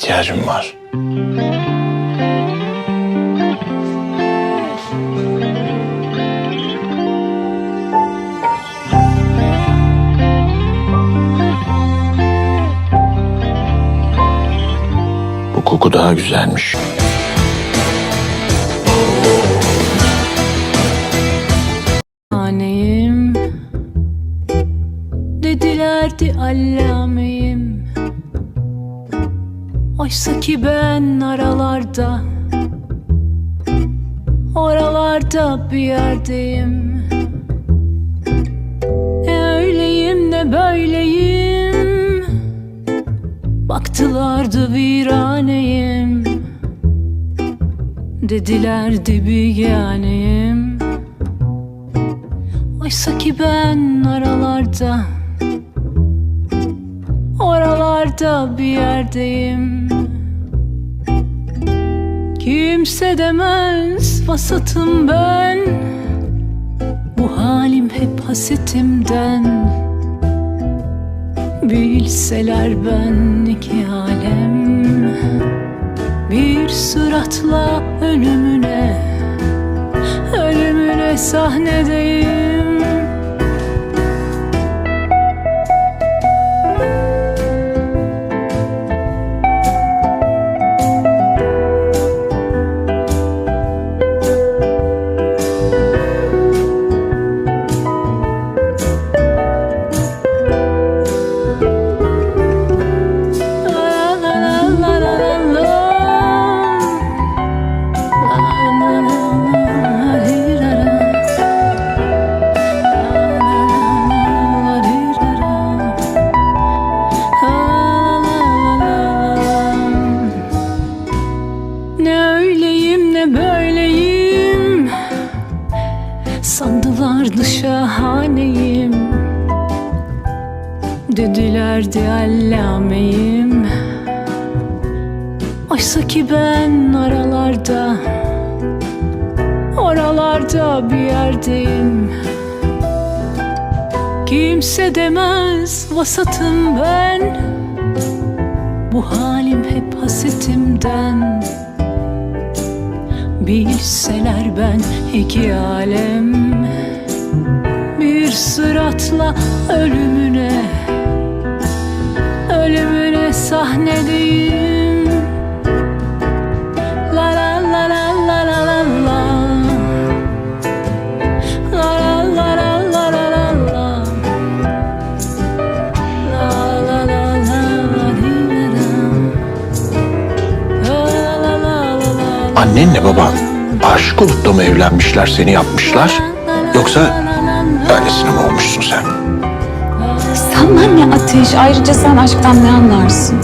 ihtiyacım var. Bu koku daha güzelmiş. Aneyim Dedilerdi allameyim Oysa ki ben aralarda Oralarda bir yerdeyim. Ne öyleyim ne böyleyim. Baktılardı viraneyim. Dedilerdi bir yaneyim. Oysa ki ben aralarda Oralarda bir yerdeyim Kimse demez vasatım ben. Bu halim hep hasetimden Bilseler ben iki alem. Bir suratla ölümüne Ölümüne sahnedeyim Sandılardı şahaneyim Dedilerdi allameyim Oysa ki ben aralarda Oralarda bir yerdeyim. Kimse demez vasatım ben. Bu halim hep hasetimden Bilseler ben iki alem. Bir sıratla ölümüne Ölümüne sahnedeyim Annenle baban aşık olup da mı evlenmişler seni yapmışlar? Yoksa öylesine mi olmuşsun sen? Sanma ne ateş. Ayrıca sen aşktan ne anlarsın?